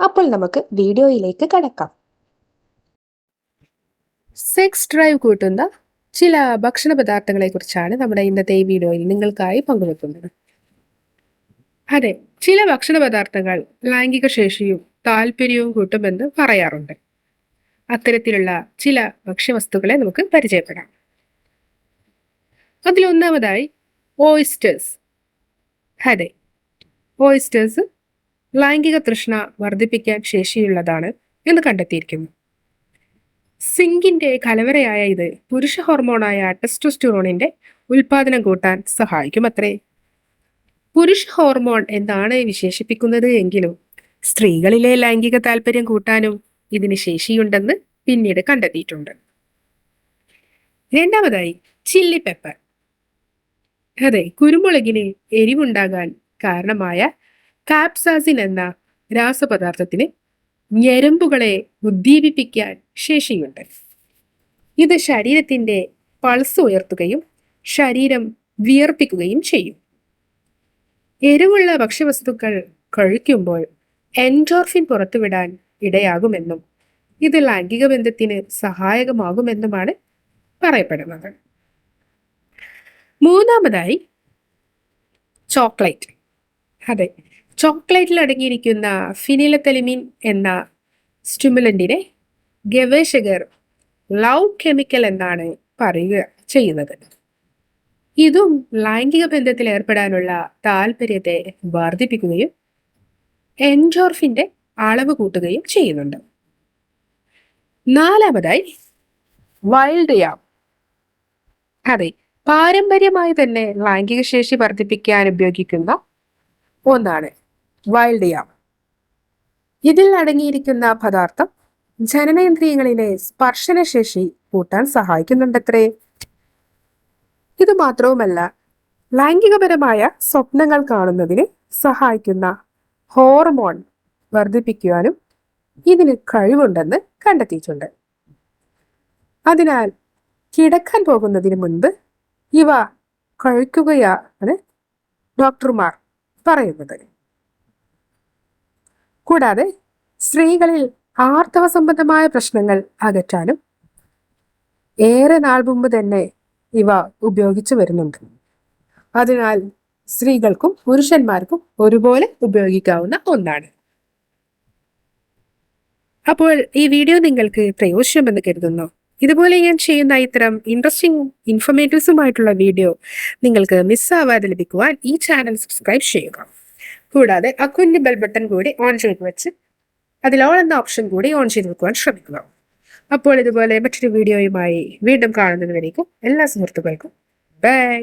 അപ്പോൾ നമുക്ക് വീഡിയോയിലേക്ക് കടക്കാം. സെക്സ് ഡ്രൈവ് കൂട്ടുന്ന ചില ഭക്ഷണ പദാർത്ഥങ്ങളെ കുറിച്ചാണ് നമ്മുടെ ഇന്നത്തെ ഈ വീഡിയോയിൽ നിങ്ങൾക്കായി പങ്കുവെക്കുന്നത്. അതെ ചില ഭക്ഷണ പദാർത്ഥങ്ങൾ ലൈംഗിക ശേഷിയും താല്പര്യവും കൂട്ടുമെന്ന് പറയാറുണ്ട്. അത്തരത്തിലുള്ള ചില ഭക്ഷ്യവസ്തുക്കളെ നമുക്ക് പരിചയപ്പെടാം. അതിലൊന്നാമതായി ഓയിസ്റ്റേഴ്സ് അതെ ഓയിസ്റ്റേഴ്സ് ലൈംഗിക തൃഷ്ണ വർദ്ധിപ്പിക്കാൻ ശേഷിയുള്ളതാണ് എന്ന് കണ്ടെത്തിയിരിക്കുന്നു. സിങ്കിന്റെ കലവറയായ ഇത് പുരുഷ ഹോർമോണായ ടെസ്റ്റോസ്റ്റിറോണിന്റെ ഉൽപാദനം കൂട്ടാൻ സഹായിക്കും അത്രേ പുരുഷ ഹോർമോൺ എന്നാണ് വിശേഷിപ്പിക്കുന്നത് എങ്കിലും സ്ത്രീകളിലെ ലൈംഗിക താല്പര്യം കൂട്ടാനും ഇതിന് ശേഷിയുണ്ടെന്ന് പിന്നീട് കണ്ടെത്തിയിട്ടുണ്ട്. രണ്ടാമതായി ചില്ലി പെപ്പർ അതെ കുരുമുളകിന് എരിവുണ്ടാകാൻ കാരണമായ കാപ്സാസിൻ എന്ന രാസപദാർത്ഥത്തിന് ഞരമ്പുകളെ ഉദ്ദീപിപ്പിക്കാൻ ശേഷിയുണ്ട്. ഇത് ശരീരത്തിന്റെ പൾസ് ഉയർത്തുകയും ശരീരം വിയർപ്പിക്കുകയും ചെയ്യും. എരിവുള്ള ഭക്ഷ്യവസ്തുക്കൾ കഴിക്കുമ്പോൾ എൻഡോർഫിൻ പുറത്തുവിടാൻ ഇടയാകുമെന്നും ഇത് ലൈംഗിക ബന്ധത്തിന് സഹായകമാകുമെന്നുമാണ് പറയപ്പെടുന്നത്. മൂന്നാമതായി ചോക്ലേറ്റ്. അതെ ചോക്ലേറ്റിൽ അടങ്ങിയിരിക്കുന്ന ഫിനിലത്തലിമിൻ എന്ന സ്റ്റുമുലന്റിനെ ഗവേഷകർ ലവ് കെമിക്കൽ എന്നാണ് പറയുക ചെയ്യുന്നത്. ഇതും ലൈംഗിക ബന്ധത്തിൽ ഏർപ്പെടാനുള്ള താല്പര്യത്തെ വർദ്ധിപ്പിക്കുകയും എൻജോർഫിന്റെ അളവ് കൂട്ടുകയും ചെയ്യുന്നുണ്ട്. നാലാമതായി വൈൽഡ് യാം. അതെ പാരമ്പര്യമായി തന്നെ ലൈംഗിക ശേഷി വർദ്ധിപ്പിക്കാൻ ഉപയോഗിക്കുന്ന ഒന്നാണ് വൈൽഡ് യാം ഇതിൽ അടങ്ങിയിരിക്കുന്ന പദാർത്ഥം ജനനേന്ദ്രിയങ്ങളിലെ സ്പർശനശേഷി കൂട്ടാൻ സഹായിക്കുന്നുണ്ടത്രേ. ഇത് മാത്രവുമല്ല ലൈംഗികപരമായ സ്വപ്നങ്ങൾ കാണുന്നതിന് സഹായിക്കുന്ന ഹോർമോൺ വർദ്ധിപ്പിക്കുവാനും ഇതിന് കഴിവുണ്ടെന്ന് കണ്ടെത്തിയിട്ടുണ്ട്. അതിനാൽ കിടക്കാൻ പോകുന്നതിന് മുൻപ് ഇവ കഴിക്കുകയാണ് ഡോക്ടർമാർ പറയുന്നത്. കൂടാതെ സ്ത്രീകളിൽ ആർത്തവ സംബന്ധമായ പ്രശ്നങ്ങൾ അകറ്റാനും ഏറെ നാൾ മുമ്പ് തന്നെ ഇവ ഉപയോഗിച്ചു വരുന്നുണ്ട്. അതിനാൽ സ്ത്രീകൾക്കും പുരുഷന്മാർക്കും ഒരുപോലെ ഉപയോഗിക്കാവുന്ന ഒന്നാണ്. അപ്പോൾ ഈ വീഡിയോ നിങ്ങൾക്ക് പ്രയോജനമെന്ന് കരുതുന്നു. ഇതുപോലെ ഞാൻ ചെയ്യുന്ന ഇത്തരം ഇൻട്രസ്റ്റിംഗ് ഇൻഫർമേറ്റീവ്സുമായിട്ടുള്ള വീഡിയോ നിങ്ങൾക്ക് മിസ്സാവാതെ ലഭിക്കുവാൻ ഈ ചാനൽ സബ്സ്ക്രൈബ് ചെയ്യുക. കൂടാതെ ആ കുഞ്ഞു ബെൽ ബട്ടൺ കൂടി ഓൺ ചെയ്ത് വെച്ച് അതിൽ ഓൾ എന്ന ഓപ്ഷൻ കൂടി ഓൺ ചെയ്ത് വെക്കുവാൻ ശ്രമിക്കുക. അപ്പോൾ ഇതുപോലെ മറ്റൊരു വീഡിയോയുമായി വീണ്ടും കാണുന്നതുവരേക്കും എല്ലാ സുഹൃത്തുക്കൾക്കും ബൈ